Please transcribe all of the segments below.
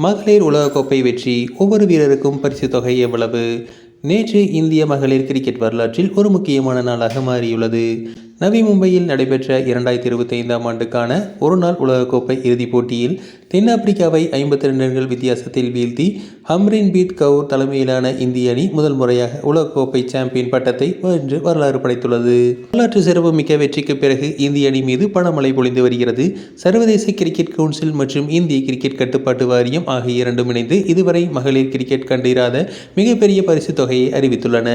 மகளிர் உலகக்கோப்பை வெற்றி ஒவ்வொரு வீரருக்கும் பரிசு தொகை எவ்வளவு? நேற்று இந்திய மகளிர் கிரிக்கெட் வரலாற்றில் ஒரு முக்கியமான நாளாக மாறியுள்ளது. நவி மும்பையில் நடைபெற்ற இரண்டாயிரத்தி இருபத்தி ஐந்தாம் ஆண்டுக்கான ஒருநாள் உலகக்கோப்பை இறுதிப் போட்டியில் தென்னாப்பிரிக்காவை ஐம்பத்தி ரெண்டு ரன்கள் வித்தியாசத்தில் வீழ்த்தி ஹம்ரின்பீத் கவுர் தலைமையிலான இந்திய அணி முதல் முறையாக உலகக்கோப்பை சாம்பியன் பட்டத்தை வென்று வரலாறு படைத்துள்ளது. வரலாற்று சிறப்பு மிக்க வெற்றிக்கு பிறகு இந்திய அணி மீது பணமழை பொழிந்து வருகிறது. சர்வதேச கிரிக்கெட் கவுன்சில் மற்றும் இந்திய கிரிக்கெட் கட்டுப்பாட்டு வாரியம் ஆகிய இரண்டும் இணைந்து இதுவரை மகளிர் கிரிக்கெட் கண்டிராத மிகப்பெரிய பரிசு தொகையை அறிவித்துள்ளன.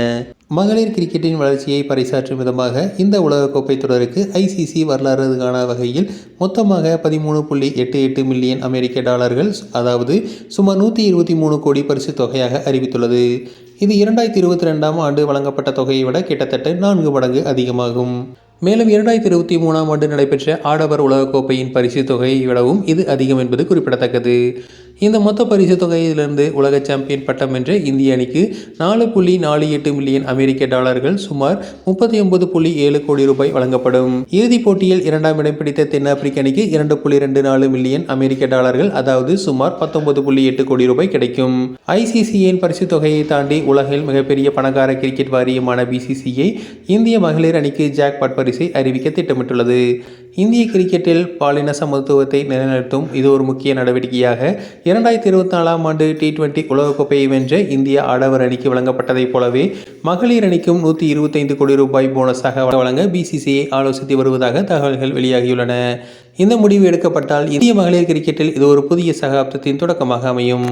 மகளிர் கிரிக்கெட்டின் வளர்ச்சியை பறைசாற்றும் விதமாக இந்த உலகக்கோப்பை தொடருக்கு ஐசிசி வரலாறு காண வகையில் மொத்தமாக பதிமூணு புள்ளி எட்டு எட்டு மில்லியன் அமெரிக்க டாலர்கள் அதாவது சுமார் நூற்றி இருபத்தி மூணு கோடி பரிசு தொகையாக அறிவித்துள்ளது. இது இரண்டாயிரத்தி இருபத்தி ரெண்டாம் ஆண்டு வழங்கப்பட்ட தொகையை விட கிட்டத்தட்ட நான்கு மடங்கு அதிகமாகும். மேலும் இரண்டாயிரத்தி இருபத்தி மூணாம் ஆண்டு நடைபெற்ற ஆடவர் உலகக்கோப்பையின் பரிசு தொகையை விடவும் இது அதிகம் என்பது குறிப்பிடத்தக்கது. இந்த மொத்த பரிசு தொகையிலிருந்து உலக சாம்பியன் பட்டம் வென்ற இந்திய அணிக்கு நாலு புள்ளி நாலு எட்டு மில்லியன் அமெரிக்க டாலர்கள் சுமார் முப்பத்தி ஒன்பது புள்ளி ஏழு கோடி ரூபாய் வழங்கப்படும். இறுதிப் போட்டியில் இரண்டாம் இடம் பிடித்த தென்னாப்பிரிக்க அணிக்கு இரண்டு புள்ளி ரெண்டு நாலு மில்லியன் அமெரிக்க டாலர்கள் அதாவது சுமார் பத்தொன்பது புள்ளி எட்டு கோடி ரூபாய் கிடைக்கும். ஐசிசியின் பரிசு தொகையை தாண்டி உலகில் மிகப்பெரிய பணக்கார கிரிக்கெட் வாரியமான பிசிசிஐ இந்திய மகளிர் அணிக்கு ஜாக்பாட் பரிசை அறிவிக்க திட்டமிட்டுள்ளது. இந்திய கிரிக்கெட்டில் பாலின சமத்துவத்தை நிலைநிறுத்தும் இது ஒரு முக்கிய நடவடிக்கையாக இரண்டாயிரத்தி இருபத்தி நாலாம் ஆண்டு டி டுவெண்டி உலகக்கோப்பையை வென்ற இந்திய ஆடவர் அணிக்கு வழங்கப்பட்டதைப் போலவே மகளிர் அணிக்கும் நூற்றி இருபத்தைந்து கோடி ரூபாய் போனஸாக வழங்க பிசிசிஐ ஆலோசித்து வருவதாக தகவல்கள் வெளியாகியுள்ளன. இந்த முடிவு எடுக்கப்பட்டால் இந்திய மகளிர் கிரிக்கெட்டில் இது ஒரு புதிய சகாப்தத்தின் தொடக்கமாக அமையும்.